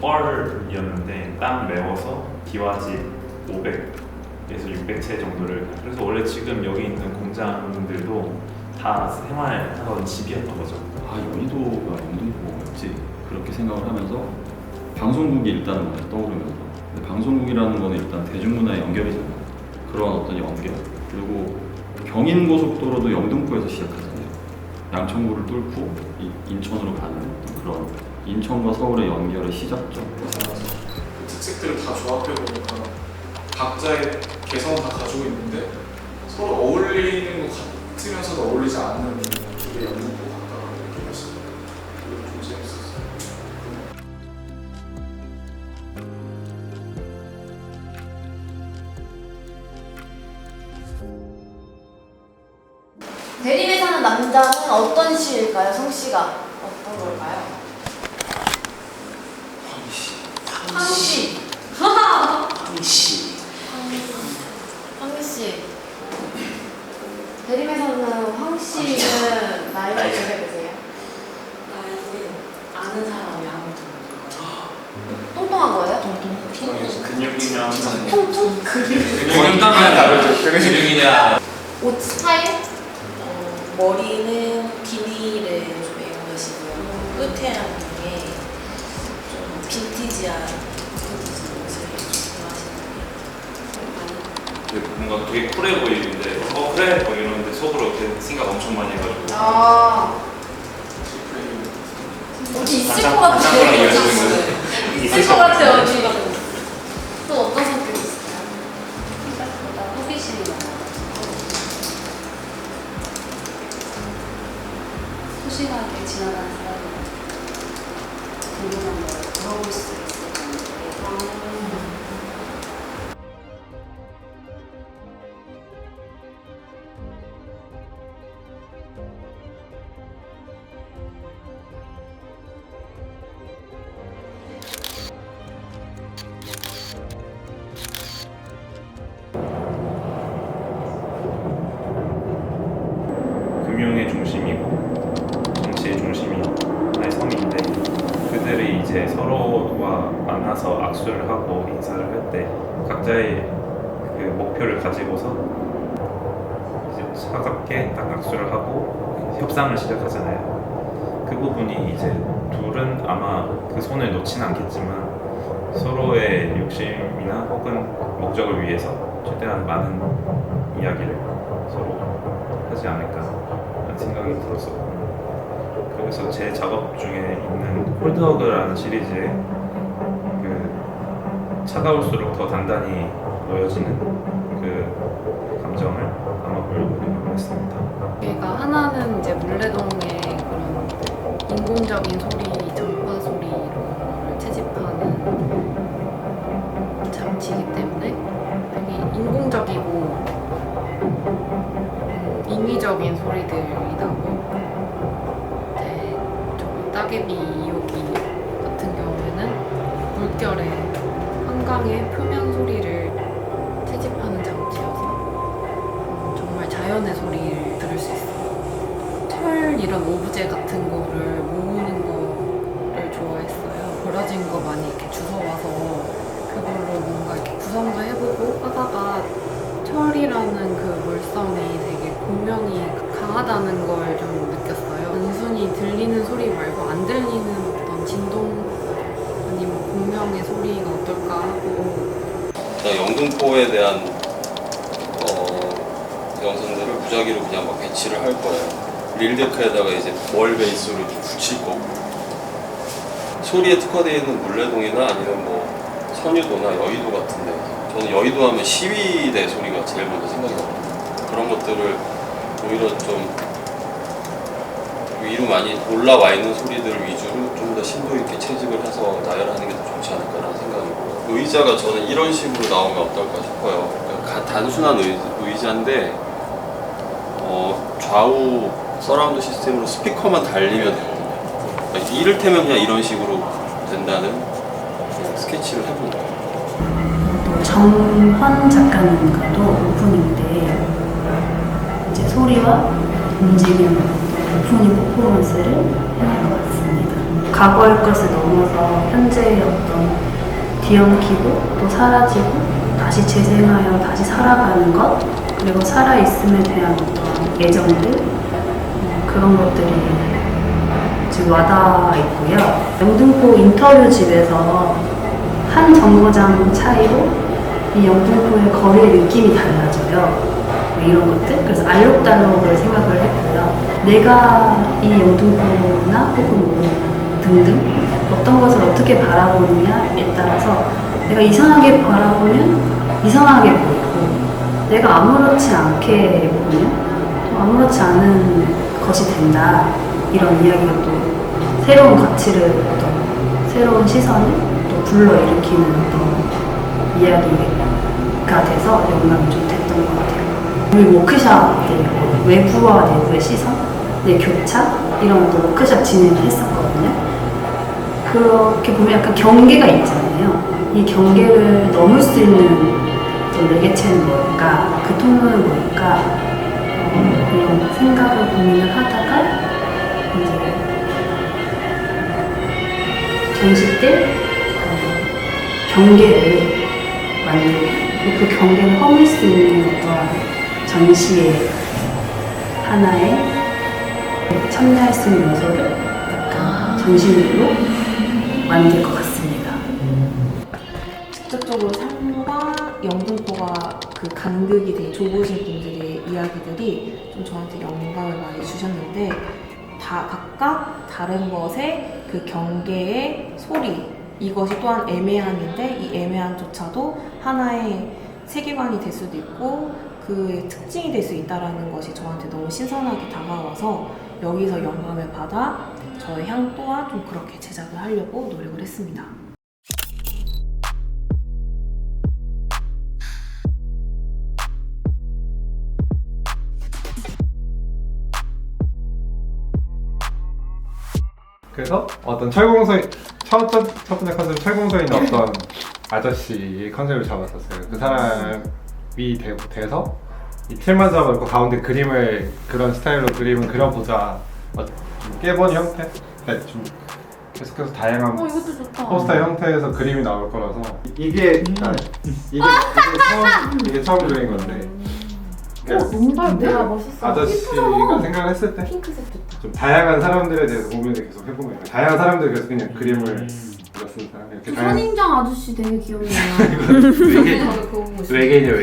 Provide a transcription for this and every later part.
건물이었는데 땅 메워서 기와집 500에서 600채 정도를 그래서 원래 지금 여기 있는 공장들도 다 생활하던 집이었던 거죠. 아 여의도가 영등포였지? 그렇게 생각을 하면서 방송국이 일단 먼저 떠오르면서. 근데 방송국이라는 거는 일단 대중문화에 연결이잖아 그런 어떤 연결. 그리고 경인고속도로도 영등포에서 시작하잖아요. 양천구를 뚫고 이- 인천으로 가는 그런 인천과 서울의 연결의 시작점 그 특색들을 다 조합해 보니까 각자의 개성을 다 가지고 있는데 서로 어울리는 것 같으면서도 어울리지 않는 그게 연극 것 같다고 느껴졌어요. 그게 좀 재밌었어요. 대림에 사는 남자는 어떤 시일까요? 성씨가 어떤 걸까요? 황씨. 황씨 황씨. 대림에 사는 황씨는 나이가 나이가. 어떻게 되세요? 나는 아는 사람이 아무도 똥똥한 거예요? 근육이랑 통통? 근육이랑 다르죠. 근육이냐 옷 스타일? 어, 머리는 비닐을 좀 애용하시고요 끝에랑 게좀 빈티지한 빈티지 옷을 좋아하시는 뭔가 되게 쿨해 보이는데 어 그래 뭐 이러는데 속으로 생각 엄청 많이 해가지고 아. 어디 있을 것 어디 있을 것 같아요. 어디. 또 어떤 성격이 있어요? 생각보다 호기심이 많아요. 소심하게 지나가는 사람이 궁금한 걸 물어 볼 나서 악수를 하고 인사를 할 때 각자의 그 목표를 가지고서 이제 차갑게 딱 악수를 하고 협상을 시작하잖아요. 그 부분이 이제 둘은 아마 그 손을 놓지는 않겠지만 서로의 욕심이나 혹은 목적을 위해서 최대한 많은 이야기를 서로 하지 않을까라는 생각이 들었었고 그래서 제 작업 중에 있는 콜드워크라는 시리즈에 그 차가울수록 더 단단히 놓여지는 그 감정을 담아보려고 했습니다. 얘가 하나는 이제 물레동의 그런 인공적인 소리, 전파 소리를 채집하는 장치이기 때문에 되게 인공적이고 음, 인위적인 소리들이 나고 이제 저 따개비 이오기 같은 경우에는 물결의 한강의 표면 소리를 채집하는 장치여서 음, 정말 자연의 소리를 들을 수 있어요. 철 이런 오브제 같은 거를 모으는 거를 좋아했어요. 버려진 거 많이 이렇게 주워와서 그걸로 뭔가 이렇게 구성도 해보고 하다가 철이라는 그 물성이 되게 공명이 강하다는 걸 좀 느꼈어요. 단순히 들리는 소리 말고 안 들리는 어떤 진동 아니면 공명의 소리가 어떨까 하고 일단 영등포에 대한 어, 영상들을 무작위로 그냥 막 배치를 할 거예요. 릴데크에다가 이제 월 베이스로 좀 붙일 거고 소리에 특화되어 있는 물레동이나 아니면 뭐 선유도나 여의도 같은데 저는 여의도 하면 시위대 소리가 제일 먼저 생각이 나거든요. 그런 것들을 오히려 좀 위로 많이 올라와 있는 소리들을 위주로 좀 더 심도 있게 채집을 해서 나열하는 게 더 좋지 않을까라는 생각이고 의자가 저는 이런 식으로 나오면 어떨까 싶어요. 그러니까 가- 단순한 의, 의자인데 어, 좌우 서라운드 시스템으로 스피커만 달리면 되거든요. 그러니까 이를테면 그냥 이런 식으로 된다는 스케치를 해본 거예요. 정환 작가님과도 오프닝때 이제 소리와 움직임 오프닝 퍼포먼스를 해낼 것 같습니다. 과거의 것을 넘어서 현재의 어떤 뒤엉키고 또 사라지고 다시 재생하여 다시 살아가는 것 그리고 살아있음에 대한 어떤 애정들 음, 그런 것들이 지금 와닿아 있고요. 영등포 인터뷰 집에서 한 정거장 차이로 이 영등포의 거리의 느낌이 달라져요. 뭐 이런 것들. 그래서 알록달록을 생각을 했고요. 내가 이 영등포나 혹은 뭐 등등 어떤 것을 어떻게 바라보느냐에 따라서 내가 이상하게 바라보면 이상하게 보이고 내가 아무렇지 않게 보면 또 아무렇지 않은 것이 된다. 이런 이야기가 또 새로운 가치를 어떤 새로운 시선을 또 불러일으키는 어떤 이야기가 돼서 영감이 좀 됐던 것 같아요. 우리 워크샵 때 외부와 내부의 시선, 내 교차 이런 어떤 워크샵 진행을 했었거든요. 그렇게 보면 약간 경계가 있잖아요. 이 경계를 넘을 수 있는 매개체는 뭘까, 그 통로는 뭘까, 어, 이런 생각을 고민을 하다가 이제 전시 때 어, 경계를 만들고 그 경계를 허물 수 있는 어떠한 전시의 하나의 참여할 수 있는 요소를 약간 전시물로 만들 것 같습니다. 직접적으로 삶과 영등포가 그 간극이 되게 좁으신 분들의 이야기들이 좀 저한테 영감을 많이 주셨는데 다 각각 다른 것의 그 경계의 소리 이것이 또한 애매한인데 이 애매함조차도 하나의 세계관이 될 수도 있고 그의 특징이 될 수 있다라는 것이 저한테 너무 신선하게 다가와서 여기서 영감을 받아 저의 향 또한 좀 그렇게 제작을 하려고 노력을 했습니다. 그래서 어떤 철공서 첫, 첫, 첫 번째 컨셉 있는 어떤 아저씨 컨셉을 잡았었어요. 그 사람 이 되, 돼서 이 틀만 잡아놓고 가운데 그림을 그런 스타일로 그림을 그려보자. 어, 좀 깨본 형태? 네, 좀 계속해서 다양한 어 이것도 좋다. 포스터 형태에서 그림이 나올 거라서 이게 아, 이게, 이게 처음 이게 처음 그린 건데 뭔데? 아 멋있어. 아저씨가 생각을 했을 때 핑크색 좋다. 좀 다양한 사람들에 대해서 고민을 계속 거예요. 다양한 사람들 그래서 그냥 그림을 이렇게 다양한 선인장 아저씨 되게 귀엽네요. 외계인 외계인이요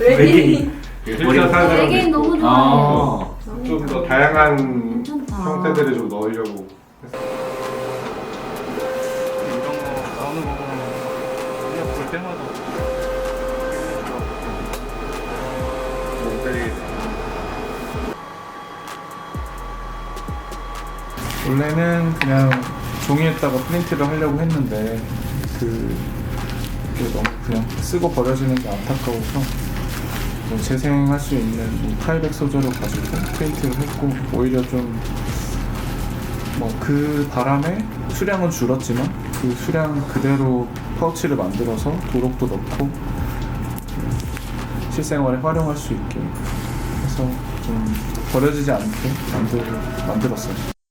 외계인 외계인 사는 외계인 너무 좋아해요. 아, 좀 더 다양한 괜찮다. 형태들을 좀 넣으려고 했어요. 이런 거 나오는 거 보면 그냥 볼 때마다 원래는 그냥 종이에다가 프린트를 하려고 했는데 그 그게 너무 그냥 쓰고 버려지는 게 안타까워서 뭐 재생할 수 있는 이 타이백 소재를 가지고 프린트를 했고 오히려 좀 뭐 그 바람에 수량은 줄었지만 그 수량 그대로 파우치를 만들어서 도록도 넣고 실생활에 활용할 수 있게 해서 좀 버려지지 않게 만들, 만들었어요.